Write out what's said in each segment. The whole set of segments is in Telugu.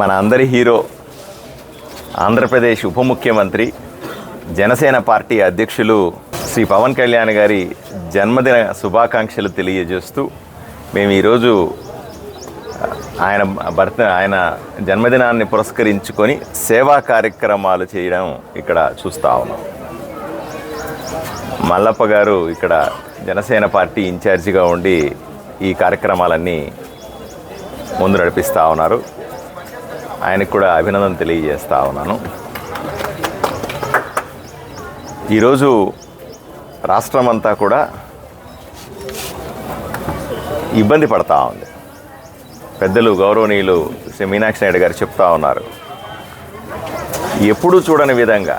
మన అందరి హీరో ఆంధ్రప్రదేశ్ ఉప ముఖ్యమంత్రి జనసేన పార్టీ అధ్యక్షులు శ్రీ పవన్ కళ్యాణ్ గారి జన్మదిన శుభాకాంక్షలు తెలియజేస్తూ మేము ఈరోజు ఆయన భర్త ఆయన జన్మదినాన్ని పురస్కరించుకొని సేవా కార్యక్రమాలు చేయడం ఇక్కడ చూస్తూ ఉన్నాం. మల్లప్ప గారు ఇక్కడ జనసేన పార్టీ ఇన్ఛార్జిగా ఉండి ఈ కార్యక్రమాలన్నీ ముందు నడిపిస్తూ ఉన్నారు. ఆయనకు కూడా అభినందన తెలియజేస్తా ఉన్నాను. ఈరోజు రాష్ట్రం అంతా కూడా ఇబ్బంది పడతా ఉంది. పెద్దలు గౌరవనీయులు శ్రీ మీనాక్షి నాయుడు గారు చెప్తా ఉన్నారు. ఎప్పుడూ చూడని విధంగా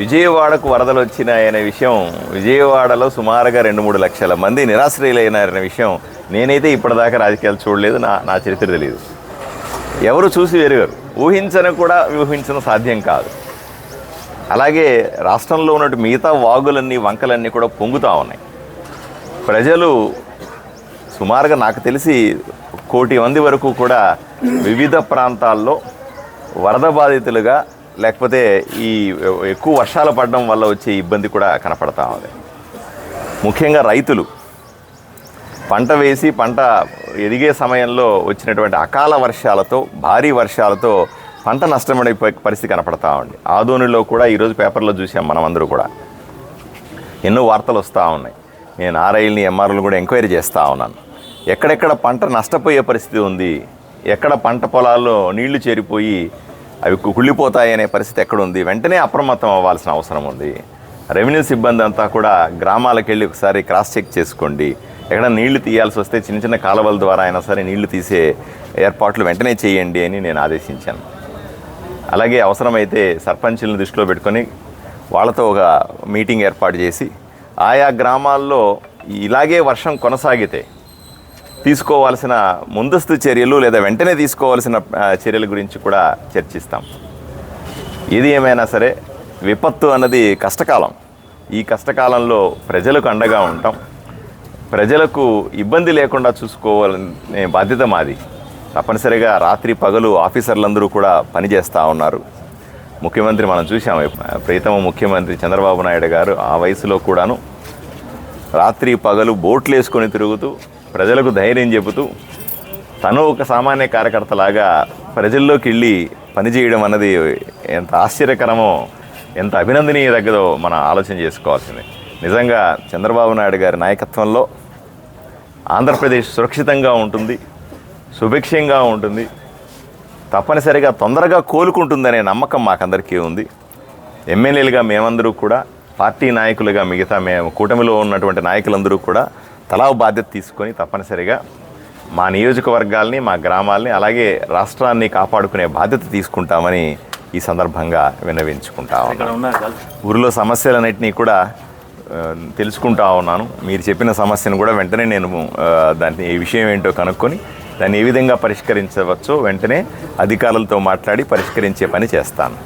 విజయవాడకు వరదలు వచ్చినాయనే విషయం విజయవాడలో సుమారుగా రెండు మూడు లక్షల మంది నిరాశ్రయులైనారనే విషయం నేనైతే ఇప్పటిదాకా రాజకీయాలు చూడలేదు నా నా చరిత్ర తెలియదు. ఎవరు చూసి వెరగరు ఊహించని కూడా ఊహించడం సాధ్యం కాదు. అలాగే రాష్ట్రంలో ఉన్నట్టు మిగతా వాగులన్నీ వంకలన్నీ కూడా పొంగుతూ ఉన్నాయి. ప్రజలు సుమారుగా నాకు తెలిసి కోటి మంది వరకు కూడా వివిధ ప్రాంతాల్లో వరద బాధితులుగా లేకపోతే ఈ ఎక్కువ వర్షాలు పడడం వల్ల వచ్చే ఇబ్బంది కూడా కనపడతా ఉంది. ముఖ్యంగా రైతులు. పంట వేసి పంట ఎదిగే సమయంలో వచ్చినటువంటి అకాల వర్షాలతో భారీ వర్షాలతో పంట నష్టపడే పరిస్థితి కనపడతా ఉంది. ఆదోనిలో కూడా ఈరోజు పేపర్లో చూసాం మనం అందరూ కూడా. ఎన్నో వార్తలు వస్తూ ఉన్నాయి. నేను ఆర్ఐల్ని ఎంఆర్లు కూడా ఎంక్వైరీ చేస్తూ ఉన్నాను. ఎక్కడెక్కడ పంట నష్టపోయే పరిస్థితి ఉంది? ఎక్కడ పంట పొలాల్లో నీళ్ళు చేరిపోయి అవి కుళ్ళిపోతాయనే కుళ్ళిపోతాయి అనే పరిస్థితి ఎక్కడ ఉంది? వెంటనే అప్రమత్తం అవ్వాల్సిన అవసరం ఉంది. రెవెన్యూ సిబ్బంది అంతా కూడా గ్రామాలకు వెళ్ళి ఒకసారి క్రాస్ చెక్ చేసుకోండి. ఎక్కడ నీళ్ళు తీయాల్సి వస్తే చిన్న చిన్న కాలువల ద్వారా అయినా సరే నీళ్ళు తీసే ఏర్పాట్లు వెంటనే చేయండి అని నేను ఆదేశించాను. అలాగే అవసరమైతే సర్పంచులను దృష్టిలో పెట్టుకొని వాళ్ళతో ఒక మీటింగ్ ఏర్పాటు చేసి ఆయా గ్రామాల్లో ఇలాగే వర్షం కొనసాగితే తీసుకోవాల్సిన ముందస్తు చర్యలు లేదా వెంటనే తీసుకోవాల్సిన చర్యల గురించి కూడా చర్చిస్తాం. ఏది ఏమైనా సరే విపత్తు అన్నది కష్టకాలం. ఈ కష్టకాలంలో ప్రజలకు అండగా ఉంటాం. ప్రజలకు ఇబ్బంది లేకుండా చూసుకోవాలనే బాధ్యత మాది. తప్పనిసరిగా రాత్రి పగలు ఆఫీసర్లందరూ కూడా పనిచేస్తూ ఉన్నారు. ముఖ్యమంత్రి మనం చూసాం ప్రీతమ ముఖ్యమంత్రి చంద్రబాబు నాయుడు గారు ఆ వయసులో కూడాను రాత్రి పగలు బోట్లు వేసుకొని తిరుగుతూ ప్రజలకు ధైర్యం చెబుతూ తను ఒక సామాన్య కార్యకర్తలాగా ప్రజల్లోకి వెళ్ళి పనిచేయడం అన్నది ఎంత ఆశ్చర్యకరమో ఎంత అభినందనీయదగ్గదో మనం ఆలోచన చేసుకోవాల్సింది. నిజంగా చంద్రబాబు నాయుడు గారి నాయకత్వంలో ఆంధ్రప్రదేశ్ సురక్షితంగా ఉంటుంది సుభిక్షంగా ఉంటుంది. తప్పనిసరిగా తొందరగా కోలుకుంటుందనే నమ్మకం మాకందరికీ ఉంది. ఎమ్మెల్యేలుగా మేమందరూ కూడా పార్టీ నాయకులుగా మిగతా మేము కూటమిలో ఉన్నటువంటి నాయకులందరూ కూడా తలా బాధ్యత తీసుకొని తప్పనిసరిగా మా నియోజకవర్గాల్ని మా గ్రామాల్ని అలాగే రాష్ట్రాన్ని కాపాడుకునే బాధ్యత తీసుకుంటామని ఈ సందర్భంగా విన్నవించుకుంటా ఊరిలో సమస్యలన్నింటినీ కూడా తెలుసుకుంటా ఉన్నాను. మీరు చెప్పిన సమస్యను కూడా వెంటనే నేను దాన్ని ఏ విషయం ఏంటో కనుక్కొని దాన్ని ఏ విధంగా పరిష్కరించవచ్చో వెంటనే అధికారులతో మాట్లాడి పరిష్కరించే పని చేస్తాను.